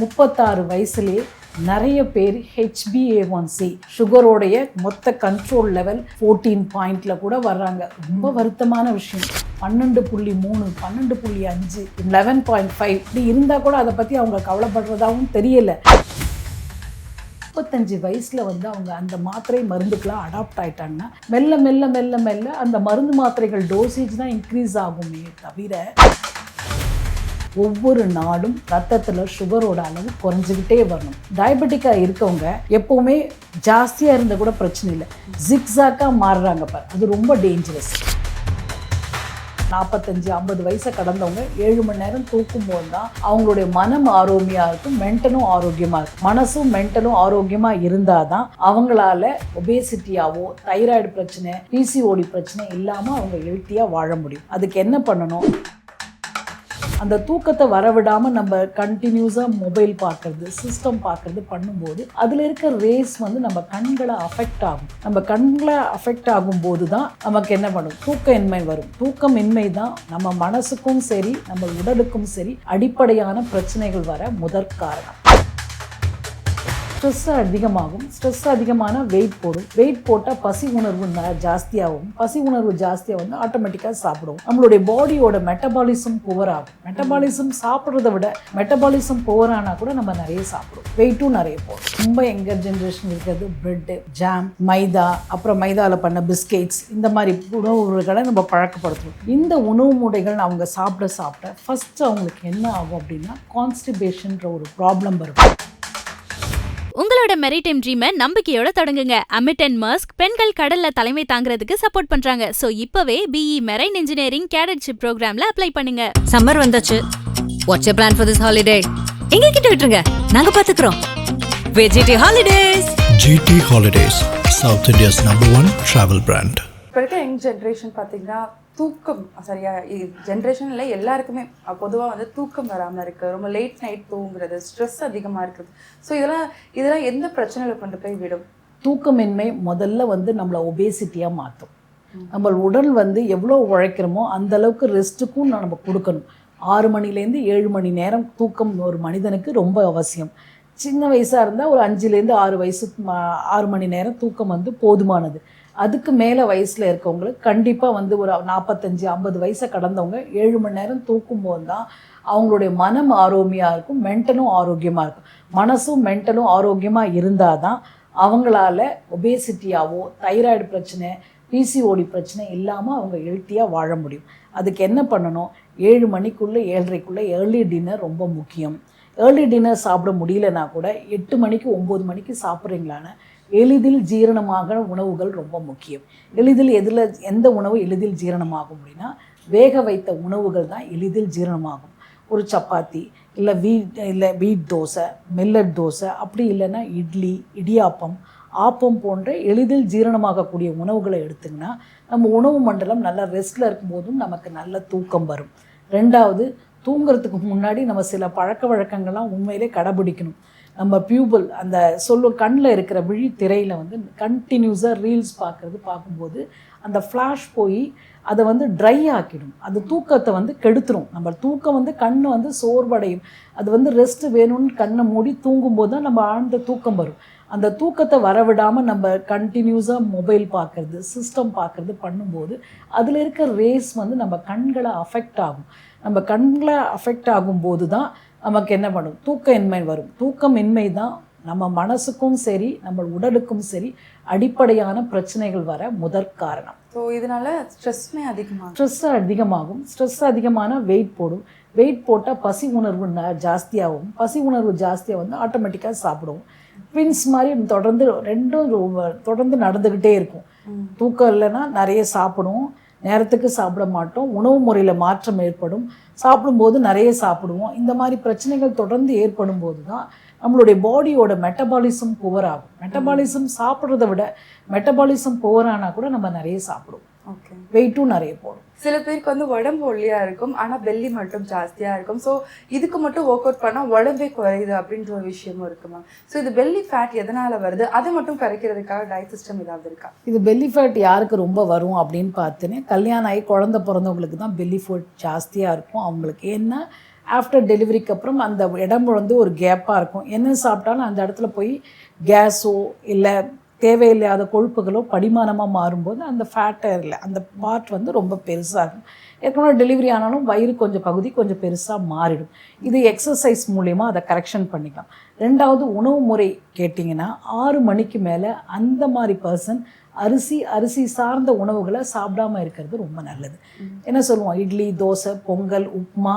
முப்பத்தாறு வயசுலேயே நிறைய பேர் ஹெச்பிஏஒன்சி சுகரோடைய மொத்த கண்ட்ரோல் லெவல் ஃபோர்டீன் பாயிண்டில் கூட வர்றாங்க. ரொம்ப வருத்தமான விஷயம். பன்னெண்டு புள்ளி மூணு பன்னெண்டு புள்ளி அஞ்சு லெவன் பாயிண்ட் ஃபைவ் இப்படி இருந்தால் கூட அதை பற்றி அவங்க கவலைப்படுறதாகவும் தெரியலை. முப்பத்தஞ்சு வயசில் வந்து அவங்க அந்த மாத்திரை மருந்துக்கெலாம் அடாப்ட் ஆகிட்டாங்கன்னா மெல்ல மெல்ல மெல்ல மெல்ல அந்த மருந்து மாத்திரைகள் டோசேஜ் தான் இன்க்ரீஸ் ஆகுமே தவிர ஒவ்வொரு நாளும் ரத்தத்தில் சுகரோட அளவு குறைஞ்சிக்கிட்டே வரணும். டயபெட்டிக்காக இருக்கவங்க எப்போவுமே ஜாஸ்தியாக இருந்தால் கூட பிரச்சனை இல்லை. ஜிக்ஸாக்காக மாறுறாங்க பார். அது ரொம்ப டேஞ்சரஸ் நாற்பத்தஞ்சு ஐம்பது வயசை கடந்தவங்க ஏழு மணி நேரம் தூக்கும் போது தான் அவங்களுடைய மனம் ஆரோக்கியமாக இருக்கும் மென்டலும் ஆரோக்கியமாக இருக்கும். மனசும் மென்டலும் ஆரோக்கியமாக இருந்தால் தான் அவங்களால ஒபேசிட்டியாவோ தைராய்டு பிரச்சனை பிசிஓடி பிரச்சனை இல்லாமல் அவங்க ஹெல்த்தியாக வாழ முடியும். அதுக்கு என்ன பண்ணணும்? அந்த தூக்கத்தை வரவிடாமல் நம்ம கண்டினியூஸாக மொபைல் பார்க்கறது சிஸ்டம் பார்க்கறது பண்ணும்போது அதில் இருக்க ரேஸ் வந்து நம்ம கண்களை அஃபெக்ட் ஆகும். நம்ம கண்களை அஃபெக்ட் ஆகும்போது தான் நமக்கு என்ன பண்ணும்? தூக்க இன்மை வரும். தூக்கம் இன்மை தான் நம்ம மனசுக்கும் சரி நம்ம உடலுக்கும் சரி அடிப்படையான பிரச்சனைகள் வர முதற் காரணம். ஸ்ட்ரெஸ் அதிகமாகும். ஸ்ட்ரெஸ் அதிகமான வெயிட் போடும். வெயிட் போட்டால் பசி உணர்வு ந- ஜாஸ்தியாகும். பசி உணர்வு ஜாஸ்தியாக வந்து ஆட்டோமேட்டிக்காக சாப்பிடுவோம் நம்மளுடைய பாடியோட மெட்டபாலிசம் புவர் ஆகும். மெட்டபாலிசம் சாப்பிட்றத விட மெட்டபாலிசம் புவர் ஆனால் கூட நம்ம நிறைய சாப்பிடுவோம் வெயிட்டும் நிறைய போடும். ரொம்ப எங்கர் ஜென்ரேஷன் இருக்கிறது பிரெட்டு ஜாம் மைதா அப்புறம் மைதாவில் பண்ண பிஸ்கெட்ஸ் இந்த மாதிரி உணவுகளை நம்ம பழக்கப்படுத்துவோம் இந்த உணவு முறைகள் அவங்க சாப்பிட சாப்பிட ஃபஸ்ட்டு அவங்களுக்கு என்ன ஆகும் அப்படின்னா கான்ஸ்டிபேஷன்ற ஒரு ப்ராப்ளம் வரும். உங்களோட மெரிடைம் ட்ரீமை நம்பிக்கையோட தொடங்குங்க. அமிட் அண்ட் மஸ்க் பெண்கள் கடல்ல தலைமை தாங்கிறதுக்கு சப்போர்ட் பண்றாங்க. சோ இப்பவே பிஇ மெரைன் இன்ஜினியரிங் கேடட்ஷிப் ப்ரோக்ராம்ல அப்ளை பண்ணுங்க. சம்மர் வந்தாச்சு. What's you plan for this holiday எங்க கிட்ட விட்டுருங்க. நாங்க பாத்துக்கிறோம். VGT holidays GT Holidays, South India's number one travel brand. இப்போ இருக்க யங் ஜென்ரேஷன் பார்த்தீங்கன்னா தூக்கம் சரியா ஜென்ரேஷனில் எல்லாருக்குமே பொதுவாக வந்து தூக்கம் வராமல் இருக்குது ரொம்ப லேட் நைட் தூங்குறது ஸ்ட்ரெஸ் அதிகமாக இருக்குது ஸோ இதெல்லாம் இதெல்லாம் எந்த பிரச்சனைகளை கொண்டு போய் விடும்? தூக்கமின்மை முதல்ல வந்து நம்மளை ஒபேசிட்டியாக மாற்றும் நம்ம உடல் வந்து எவ்வளோ உழைக்கிறோமோ அந்த அளவுக்கு ரெஸ்ட்டுக்கும் நம்ம கொடுக்கணும். ஆறு மணிலேருந்து ஏழு மணி நேரம் தூக்கம் ஒரு மனிதனுக்கு ரொம்ப அவசியம். சின்ன வயசாக இருந்தால் ஒரு அஞ்சுலேருந்து ஆறு வயசு ஆறு மணி நேரம் தூக்கம் வந்து போதுமானது. அதுக்கு மேலே வயசில் இருக்கவங்களுக்கு கண்டிப்பாக வந்து ஒரு நாற்பத்தஞ்சு ஐம்பது வயசை கடந்தவங்க ஏழு மணி நேரம் தூக்கும் போது தான் அவங்களுடைய மனம் ஆரோக்கியமாக இருக்கும் மென்டலும் ஆரோக்கியமாக இருக்கும். மனசும் மென்டலும் ஆரோக்கியமாக இருந்தால் தான் அவங்களால ஒபேசிட்டியாவோ தைராய்டு பிரச்சனை பிசிஓடி பிரச்சனை இல்லாமல் அவங்க ஹெல்த்தியாக வாழ முடியும். அதுக்கு என்ன பண்ணணும்? ஏழு மணிக்குள்ளே ஏழரைக்குள்ளே ஏர்லி டின்னர் ரொம்ப முக்கியம். ஏர்லி டின்னர் சாப்பிட முடியலன்னா கூட எட்டு மணிக்கு ஒம்பது மணிக்கு சாப்பிட்றீங்களான எளிதில் ஜீரணமாக உணவுகள் ரொம்ப முக்கியம். எளிதில் எதில் எந்த உணவு எளிதில் ஜீரணமாகும் அப்படின்னா வேக வைத்த உணவுகள் தான் எளிதில் ஜீரணமாகும். ஒரு சப்பாத்தி இல்லை வீட் இல்லை வீட் தோசை மில்லட் தோசை அப்படி இல்லைன்னா இட்லி இடியாப்பம் ஆப்பம் போன்ற எளிதில் ஜீரணமாகக்கூடிய உணவுகளை எடுத்திங்கன்னா நம்ம உணவு மண்டலம் நல்லா ரெஸ்ட்டில் இருக்கும்போதும் நமக்கு நல்ல தூக்கம் வரும். ரெண்டாவது தூங்குறதுக்கு முன்னாடி நம்ம சில பழக்க வழக்கங்கள்லாம் உண்மையிலே கடைபிடிக்கணும். நம்ம பியூபல் அந்த சொல்லும் கண்ணில் இருக்கிற விழி திரையில் வந்து கண்டினியூஸாக ரீல்ஸ் பார்க்குறது பார்க்கும்போது அந்த ஃப்ளாஷ் போய் அதை வந்து ட்ரை ஆக்கிடும். அது தூக்கத்தை வந்து கெடுத்துரும். நம்ம தூக்கம் வந்து கண் வந்து சோர்வடையும். அது வந்து ரெஸ்ட் வேணும்னு கண்ணை மூடி தூங்கும்போது தான் நம்ம ஆழ்ந்த தூக்கம் வரும். அந்த தூக்கத்தை வரவிடாமல் நம்ம கண்டினியூஸாக மொபைல் பார்க்குறது சிஸ்டம் பார்க்குறது பண்ணும்போது அதில் இருக்க ரேஸ் வந்து நம்ம கண்களை அஃபெக்ட் ஆகும். நம்ம கண்களை அஃபெக்ட் ஆகும்போது தான் நமக்கு என்ன பண்ணும் தூக்க இன்மை வரும். தூக்கம் இன்மை தான் நம்ம மனசுக்கும் சரி நம்ம உடலுக்கும் சரி அடிப்படையான பிரச்சனைகள் வர முதற் காரணம். ஸோ இதனால ஸ்ட்ரெஸ்மே அதிகமாகும். ஸ்ட்ரெஸ் அதிகமாகும். ஸ்ட்ரெஸ் அதிகமான வெயிட் போடும். வெயிட் போட்டால் பசி உணர்வு ஜாஸ்தியாகும். பசி உணர்வு ஜாஸ்தியாக வந்து ஆட்டோமேட்டிக்காக சாப்பிடுவோம். ட்வின்ஸ் மாதிரி தொடர்ந்து ரெண்டும் தொடர்ந்து நடந்துக்கிட்டே இருக்கும். தூக்கம் இல்லைன்னா நிறைய சாப்பிடுவோம். நேரத்துக்கு சாப்பிட மாட்டோம். உணவு முறையில் மாற்றம் ஏற்படும். சாப்பிடும்போது நிறைய சாப்பிடுவோம். இந்த மாதிரி பிரச்சனைகள் தொடர்ந்து ஏற்படும் போது தான் நம்மளுடைய பாடியோட மெட்டபாலிசம் புவர் ஆகும். மெட்டபாலிசம் சாப்பிட்றத விட மெட்டபாலிசம் புவர் ஆனால் கூட நம்ம நிறைய சாப்பிடுவோம். ஓகே வெயிட்டும் நிறைய போடும். சில பேருக்கு வந்து உடம்பு ஒல்லியா இருக்கும் ஆனா பெல்லி மட்டும் ஜாஸ்தியா இருக்கும். ஸோ இதுக்கு மட்டும் ஒர்க் அவுட் பண்ணா உடம்பே குறையுது அப்படின்ற ஒரு விஷயமும் இருக்குமா ஸோ இது பெல்லி ஃபேட் எதனால வருது? அதை மட்டும் கரைக்கிறதுக்காக டயட் சிஸ்டம் ஏதாவது இருக்கா? இது பெல்லி ஃபேட் யாருக்கு ரொம்ப வரும் அப்படின்னு பார்த்துன்னு கல்யாணம் ஆகி குழந்த பிறந்தவங்களுக்கு தான் பெல்லி ஃபேட் ஜாஸ்தியாக இருக்கும். அவங்களுக்கு ஏன்னா ஆஃப்டர் டெலிவரிக்கு அப்புறம் அந்த இடம் வந்து ஒரு கேப்பாக இருக்கும். என்ன சாப்பிட்டாலும் அந்த இடத்துல போய் கேஸோ இல்லை தேவையில்லாத கொழுப்புகளோ படிமானமாக மாறும்போது அந்த ஃபேட்டை இல்லை. அந்த பார்ட் வந்து ரொம்ப பெருசாக இருக்கும் ஏற்கனவே டெலிவரி ஆனாலும் வயிறு கொஞ்சம் பகுதி கொஞ்சம் பெருசாக மாறிடும். இது எக்ஸசைஸ் மூலயமா அதை கரெக்ஷன் பண்ணிக்கலாம். ரெண்டாவது உணவு முறை கேட்டிங்கன்னா ஆறு மணிக்கு மேலே அந்த மாதிரி பர்சன் அரிசி அரிசி சார்ந்த உணவுகளை சாப்பிடாம இருக்கிறது ரொம்ப நல்லது. என்ன சொல்லுவோம்? இட்லி தோசை பொங்கல் உப்புமா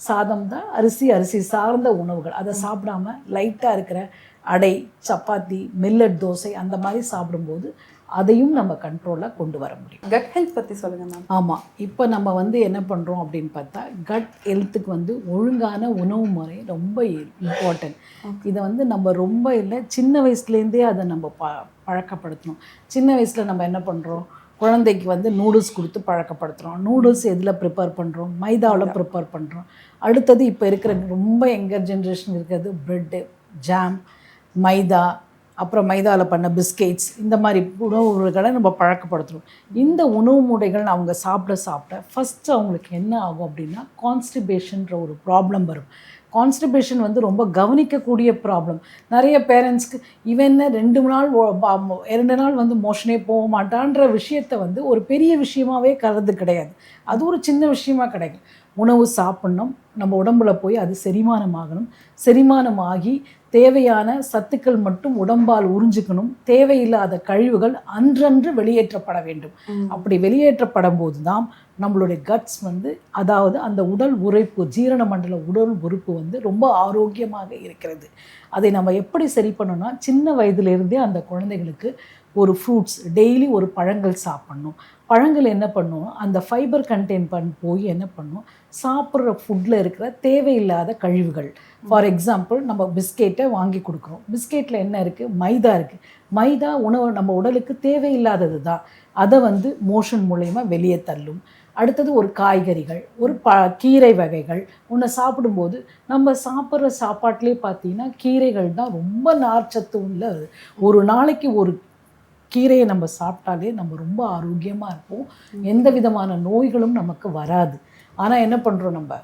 சாதம் தான் அரிசி அரிசி சார்ந்த உணவுகள். அதை சாப்பிடாம லைட்டாக இருக்கிற அடை சப்பாத்தி மில்லட் தோசை அந்த மாதிரி சாப்பிடும்போது அதையும் நம்ம கண்ட்ரோலாக கொண்டு வர முடியும். கட் ஹெல்த் பற்றி சொல்லுங்கள் மேம் ஆமாம் இப்போ நம்ம வந்து என்ன பண்ணுறோம் அப்படின்னு பார்த்தா கட் ஹெல்த்துக்கு வந்து ஒழுங்கான உணவு முறை ரொம்ப இம்பார்ட்டன்ட் இதை வந்து நம்ம ரொம்ப இல்லை சின்ன வயசுலேருந்தே அதை நம்ம ப பழக்கப்படுத்தணும். சின்ன வயசில் நம்ம என்ன பண்ணுறோம் குழந்தைக்கு வந்து நூடுல்ஸ் கொடுத்து பழக்கப்படுத்துகிறோம் நூடுல்ஸ் எதில் ப்ரிப்பேர் பண்ணுறோம் மைதாவில் ப்ரிப்பேர் பண்ணுறோம் அடுத்தது இப்போ இருக்கிற ரொம்ப யங்கர் ஜென்ரேஷன் இருக்கிறது ப்ரெட்டு ஜாம் மைதா அப்புறம் மைதாவில் பண்ண பிஸ்கெட்ஸ் இந்த மாதிரி உணவுகளை நம்ம பழக்கப்படுத்துகிறோம் இந்த உணவு முறைகள் அவங்க சாப்பிட சாப்பிட ஃபஸ்ட்டு அவங்களுக்கு என்ன ஆகும் அப்படின்னா கான்ஸ்டிபேஷன்ற ஒரு ப்ராப்ளம் வரும். கான்ஸ்டிபேஷன் வந்து ரொம்ப கவனிக்கக்கூடிய ப்ராப்ளம் நிறைய பேரண்ட்ஸ்க்கு இவன் ரெண்டு நாள் ஓ- பா- இரண்டு நாள் வந்து மோஷனே போக மாட்டான்ற விஷயத்தை வந்து ஒரு பெரிய விஷயமாவே கருது கிடையாது. அது ஒரு சின்ன விஷயமா கிடைக்கும். உணவு சாப்பிட்ணும். நம்ம உடம்புல போய் அது செரிமானமாகணும். செரிமானமாகி தேவையான சத்துக்கள் மட்டும் உடம்பால் உறிஞ்சிக்கணும். தேவையில்லாத கழிவுகள் அன்றன்று வெளியேற்றப்பட வேண்டும். அப்படி வெளியேற்றப்படும் போது தான் நம்மளுடைய கட்ஸ் வந்து அதாவது அந்த உடல் உரைப்பு ஜீரண மண்டல உடல் உறுப்பு வந்து ரொம்ப ஆரோக்கியமாக இருக்கிறது. அதை நம்ம எப்படி சரி பண்ணணும்னா சின்ன வயதிலிருந்தே அந்த குழந்தைகளுக்கு ஒரு ஃப்ரூட்ஸ் டெய்லி ஒரு பழங்கள் சாப்பிட்ணும். பழங்கள் என்ன பண்ணும்? அந்த ஃபைபர் கண்டெயின் பண்ண போய் என்ன பண்ணும்? சாப்பிட்ற ஃபுட்டில் இருக்கிற தேவையில்லாத கழிவுகள். ஃபார் எக்ஸாம்பிள் நம்ம பிஸ்கெட்டை வாங்கி கொடுக்குறோம். பிஸ்கெட்டில் என்ன இருக்குது மைதா இருக்குது மைதா உணவு நம்ம உடலுக்கு தேவையில்லாதது தான். அதை வந்து மோஷன் மூலயமா வெளியே தள்ளும். அடுத்தது ஒரு காய்கறிகள் ஒரு ப கீரை வகைகள். உன்னை சாப்பிடும்போது நம்ம சாப்பிட்ற சாப்பாட்டிலே பார்த்தீங்கன்னா கீரைகள் தான் ரொம்ப நார்ச்சத்து உள்ள ஒரு நாளைக்கு ஒரு கீரையை நம்ம சாப்பிட்டாலே நம்ம ரொம்ப ஆரோக்கியமாக இருப்போம். எந்த விதமான நோய்களும் நமக்கு வராது. ஆனால் என்ன பண்ணுறோம் நம்ம?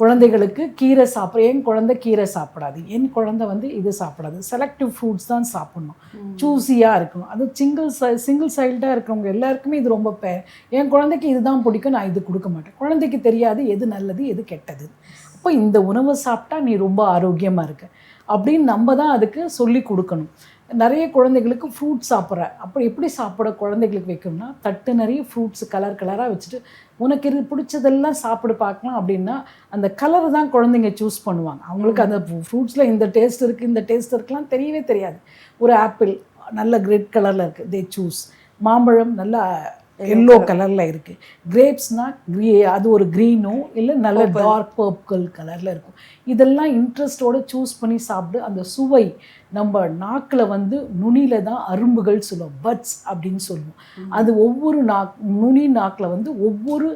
குழந்தைகளுக்கு கீரை சாப்பிட்ற என் குழந்தை கீரை சாப்பிடாது. என் குழந்தை வந்து இது சாப்பிடாது. செலக்டிவ் ஃப்ரூட்ஸ் தான் சாப்பிடணும். சூஸியாக இருக்கணும். அது சிங்கிள் சை சிங்கிள் சைல்டாக இருக்கிறவங்க எல்லாருக்குமே இது ரொம்ப பே என் குழந்தைக்கு இதுதான் பிடிக்கும் நான் இது கொடுக்க மாட்டேன். குழந்தைக்கு தெரியாது எது நல்லது எது கெட்டது. அப்போ இந்த உணவை சாப்பிட்டா நீ ரொம்ப ஆரோக்கியமாக இருக்க. அப்படின்னு நம்ம தான் அதுக்கு சொல்லி கொடுக்கணும். நிறைய குழந்தைகளுக்கு ஃப்ரூட்ஸ் சாப்பிட்ற அப்படி எப்படி சாப்பிட குழந்தைகளுக்கு வைக்கணும்னா தட்டு நிறைய ஃப்ரூட்ஸ் கலர் கலராக வச்சுட்டு உனக்கு இது பிடிச்சதெல்லாம் சாப்பிடு பார்க்கலாம் அப்படின்னா அந்த கலர் தான் குழந்தைங்க சூஸ் பண்ணுவாங்க. அவங்களுக்கு அந்த ஃப்ரூட்ஸில் இந்த டேஸ்ட் இருக்குது இந்த டேஸ்ட் இருக்கலாம் தெரியவே தெரியாது. ஒரு ஆப்பிள் நல்ல ரெட் கலரில் இருக்குது தே சூஸ் மாம்பழம் நல்லா எல்லோ கலரில் இருக்குது கிரேப்ஸ்னால் க்ரீ அது ஒரு க்ரீனோ இல்லை நல்ல டார்க் பர்பிள் கலரில் இருக்கும். இதெல்லாம் இன்ட்ரெஸ்டோட சூஸ் பண்ணி சாப்பிடு. அந்த சுவை நம்ம நாக்கில் வந்து நுனியில தான் அரும்புகள் சொல்லுவோம். பட்ஸ் அப்படின்னு சொல்லுவோம். அது ஒவ்வொரு நாக் நுனி நாக்கில் வந்து ஒவ்வொரு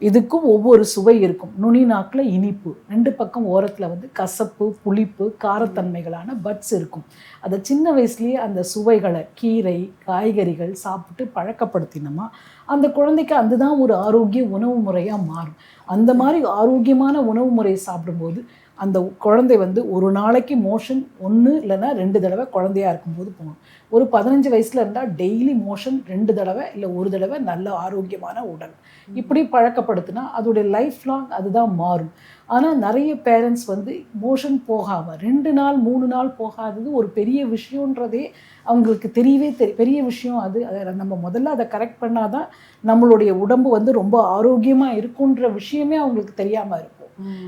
இதுக்கும் ஒவ்வொரு சுவை இருக்கும். நுனி நாக்கில் இனிப்பு. ரெண்டு பக்கம் ஓரத்தில் வந்து கசப்பு புளிப்பு காரத்தன்மைகளான பட்ஸ் இருக்கும். அதை சின்ன வயசுலேயே அந்த சுவைகளை கீரை காய்கறிகள் சாப்பிட்டு பழக்கப்படுத்தினோமா அந்த குழந்தைக்கு அதுதான் ஒரு ஆரோக்கிய உணவு முறையாக மாறும். அந்த மாதிரி ஆரோக்கியமான உணவு முறையை சாப்பிடும்போது அந்த குழந்தை வந்து ஒரு நாளைக்கு மோஷன் ஒன்று இல்லைன்னா ரெண்டு தடவை குழந்தையா இருக்கும்போது போகணும். ஒரு பதினஞ்சு வயசில் இருந்தால் டெய்லி மோஷன் ரெண்டு தடவை இல்லை ஒரு தடவை நல்ல ஆரோக்கியமான உடல். இப்படி பழக்கப்படுத்தினா அதோடைய லைஃப் லாங் அதுதான் மாறும். ஆனால் நிறைய பேரண்ட்ஸ் வந்து மோஷன் போகாமல் ரெண்டு நாள் மூணு நாள் போகாதது ஒரு பெரிய விஷயன்றதே அவங்களுக்கு தெரியவே தெரி பெரிய விஷயம் அது. அதை நம்ம முதல்ல அதை கரெக்ட் பண்ணாதான் நம்மளுடைய உடம்பு வந்து ரொம்ப ஆரோக்கியமாக இருக்குன்ற விஷயமே அவங்களுக்கு தெரியாமல் இருக்கும்.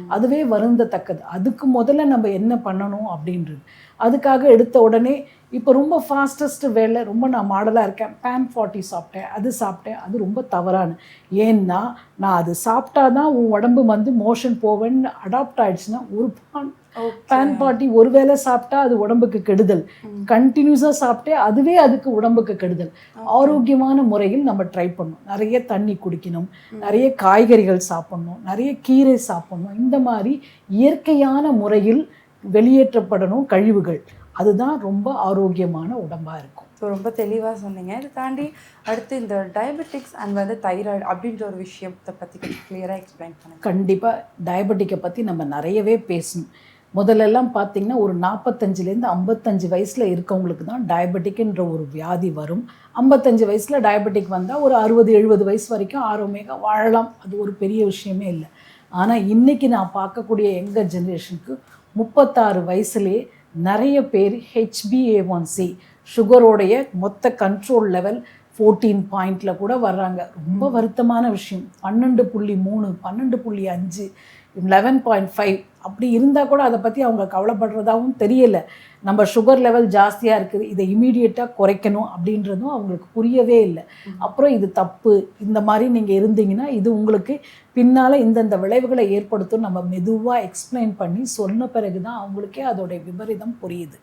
அதுவே வருந்தத்தக்கது. அதுக்கு முதல்ல நம்ம என்ன பண்ணணும் அப்படின்றது. அதுக்காக எடுத்த உடனே இப்போ ரொம்ப ஃபாஸ்டஸ்ட் வேலை ரொம்ப நான் மாடலாக இருக்கேன். பேன் ஃபார்ட்டி சாப்பிட்டேன் அது சாப்பிட்டேன். அது ரொம்ப தவறான. ஏன்னா நான் அது சாப்பிட்டா தான் உன் உடம்பு வந்து மோஷன் போவேன்னு அடாப்ட் ஆயிடுச்சுன்னா ஒரு பான் பேன் பார்ட்டி ஒரு வேளை சாப்பிட்டா அது உடம்புக்கு கெடுதல். கண்டினியூஸாக சாப்பிட்டே அதுவே அதுக்கு உடம்புக்கு கெடுதல். ஆரோக்கியமான முறையில் நம்ம ட்ரை பண்ணணும். நிறைய தண்ணி குடிக்கணும். நிறைய காய்கறிகள் சாப்பிடணும். நிறைய கீரை சாப்பிடணும். இந்த மாதிரி இயற்கையான முறையில் வெளியேற்றப்படணும் கழிவுகள். அதுதான் ரொம்ப ஆரோக்கியமான உடம்பாக இருக்கும். ஸோ ரொம்ப தெளிவாக சொன்னீங்க. இதை தாண்டி அடுத்து இந்த டயபெட்டிக்ஸ் அண்ட் வந்து தைராய்டு அப்படின்ற ஒரு விஷயத்தை பற்றி கிளியராக எக்ஸ்பிளைன் பண்ணுங்க. கண்டிப்பாக டயபெட்டிக்கை பற்றி நம்ம நிறையவே பேசணும். முதல்லலாம் பார்த்தீங்கன்னா ஒரு நாற்பத்தஞ்சிலேருந்து ஐம்பத்தஞ்சு வயசில் இருக்கவங்களுக்கு தான் டயபெட்டிக்ன்ற ஒரு வியாதி வரும். ஐம்பத்தஞ்சு வயசில் டயபெட்டிக் வந்தால் ஒரு அறுபது எழுபது வயசு வரைக்கும் ஆரோக்கியமாக வாழலாம். அது ஒரு பெரிய விஷயமே இல்லை. ஆனால் இன்றைக்கி நான் பார்க்கக்கூடிய எங்கள் ஜென்ரேஷனுக்கு முப்பத்தாறு வயசுலேயே நிறைய பேர் ஹெச்பிஏஒன்சி சுகரோடைய மொத்த கண்ட்ரோல் லெவல் ஃபோர்டீன் பாயிண்டில் கூட வர்றாங்க. ரொம்ப வருத்தமான விஷயம். பன்னெண்டு புள்ளி மூணு பன்னெண்டு புள்ளி அஞ்சு லெவன் பாயிண்ட் ஃபைவ் அப்படி இருந்தால் கூட அதை பற்றி அவங்க கவலைப்படுறதாகவும் தெரியல. நம்ம சுகர் லெவல் ஜாஸ்தியாக இருக்குது இதை இமீடியட்டாக குறைக்கணும் அப்படின்றதும் அவங்களுக்கு புரியவே இல்லை. அப்புறம் இது தப்பு இந்த மாதிரி நீங்கள் இருந்தீங்கன்னா இது உங்களுக்கு பின்னால் இந்தந்த விளைவுகளை ஏற்படுத்தும் நம்ம மெதுவாக எக்ஸ்பிளைன் பண்ணி சொன்ன பிறகு தான் அவங்களுக்கே அதோடைய விபரீதம் புரியுது.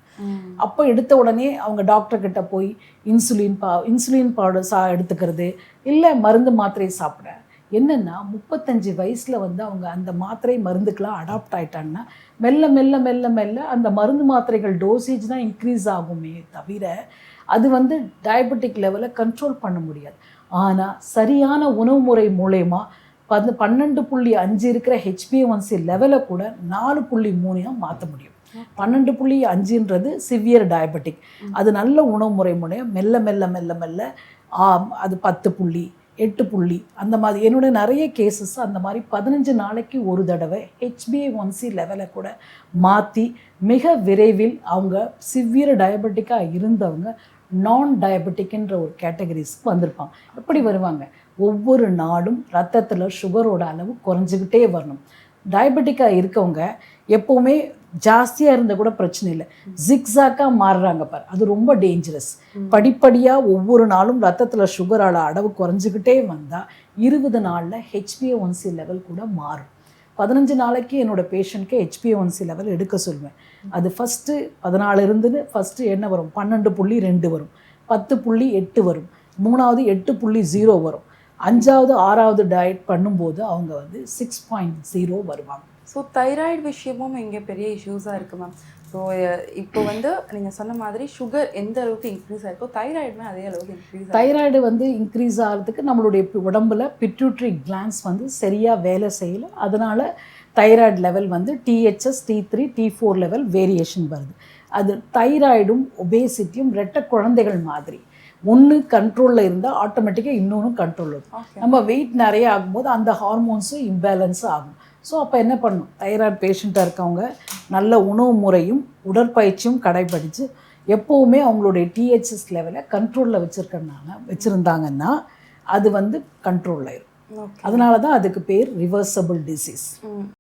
அப்போ எடுத்த உடனே அவங்க டாக்டர் கிட்ட போய் இன்சுலின் பா இன்சுலின் பவுடர் சா எடுத்துக்கிறது இல்லை மருந்து மாத்திரை சாப்பிட. என்னென்னா முப்பத்தஞ்சு வயசில் வந்து அவங்க அந்த மாத்திரை மருந்துக்கெலாம் அடாப்ட் ஆயிட்டாங்கன்னா மெல்ல மெல்ல மெல்ல மெல்ல அந்த மருந்து மாத்திரைகள் டோசேஜ் தான் இன்க்ரீஸ் ஆகுமே தவிர அது வந்து டயபெட்டிக் லெவலை கண்ட்ரோல் பண்ண முடியாது. ஆனால் சரியான உணவு முறை மூலயமா பது பன்னெண்டு புள்ளி அஞ்சு இருக்கிற ஹெச்பிஏஒன்சி லெவலை கூட நாலு புள்ளி மூணையாக மாற்ற முடியும். பன்னெண்டு புள்ளி அஞ்சுன்றது சிவியர் டயபெட்டிக் அது நல்ல உணவு முறை மூலம் மெல்ல மெல்ல மெல்ல மெல்ல ஆம், அது பத்து புள்ளி எட்டு புள்ளி. அந்த மாதிரி என்னோட நிறைய கேசஸ் அந்த மாதிரி பதினஞ்சு நாளைக்கு ஒரு தடவை ஹெச்பிஏஒன்சி லெவலை கூட மாற்றி மிக விரைவில் அவங்க சிவியர் டயபெட்டிக்காக இருந்தவங்க நான் டயபெட்டிக்ன்ற ஒரு கேட்டகரிஸ்க்கு வந்திருப்பாங்க. எப்படி வருவாங்க? ஒவ்வொரு நாளும் ரத்தத்தில் சுகரோட அளவு குறைஞ்சிக்கிட்டே வரணும். டயபெட்டிக்காக இருக்கவங்க எப்போவுமே ஜாஸ்தியாக இருந்தால் கூட பிரச்சனை இல்லை. ஜிக்ஸாக்காக மாறுறாங்க பாரு. அது ரொம்ப டேஞ்சரஸ் படிப்படியாக ஒவ்வொரு நாளும் ரத்தத்தில் சுகரோட அளவு குறைஞ்சிக்கிட்டே வந்தால் இருபது நாளில் ஹெச்பிஏஒன்சி லெவல் கூட மாறும். பதினஞ்சு நாளைக்கு என்னோட பேஷண்ட்க்கு ஹெச்பிஏஒன்சி லெவல் எடுக்க சொல்லுவேன். அது ஃபஸ்ட்டு பதினாலு இருந்துன்னு ஃபஸ்ட்டு என்ன வரும்? பன்னெண்டு புள்ளி ரெண்டு வரும். பத்து புள்ளி எட்டு வரும். மூணாவது எட்டு புள்ளி ஜீரோ வரும். அஞ்சாவது ஆறாவது டயட் பண்ணும்போது அவங்க வந்து சிக்ஸ் பாயிண்ட் ஜீரோ வருவாங்க. ஸோ தைராய்டு விஷயமும் இங்கே பெரிய இஷ்யூஸாக இருக்குது மேம் ஸோ இப்போ வந்து நீங்கள் சொன்ன மாதிரி சுகர் எந்த அளவுக்கு இன்க்ரீஸ் ஆயிருக்கோ தைராய்டுமே அதே அளவுக்கு இன்க்ரீஸ் தைராய்டு வந்து இன்க்ரீஸ் ஆகிறதுக்கு நம்மளுடைய உடம்புல பிட்யூட்ரி கிளான்ஸ் வந்து சரியாக வேலை செய்யலை. அதனால் தைராய்டு லெவல் வந்து TSH T three T four level variation வருது. அது தைராய்டும் ஒபேசிட்டியும் ரெட்டை குழந்தைகள் மாதிரி. ஒன்று கண்ட்ரோலில் இருந்தால் ஆட்டோமேட்டிக்காக இன்னொன்று கண்ட்ரோல் இருக்கும் நம்ம வெயிட் நிறைய ஆகும்போது அந்த ஹார்மோன்ஸும் இம்பேலன்ஸ் ஆகும். ஸோ அப்போ என்ன பண்ணும் தைராய்டு பேஷண்ட்டாக இருக்கவங்க நல்ல உணவு முறையும் உடற்பயிற்சியும் கடைபிடிச்சு எப்போவுமே அவங்களுடைய டிஹெச்எஸ் லெவலை கண்ட்ரோலில் வச்சுருக்கனால வச்சுருந்தாங்கன்னா அது வந்து கண்ட்ரோலில் இருக்கும் அதனால தான் அதுக்கு பேர் ரிவர்சபிள் டிசீஸ்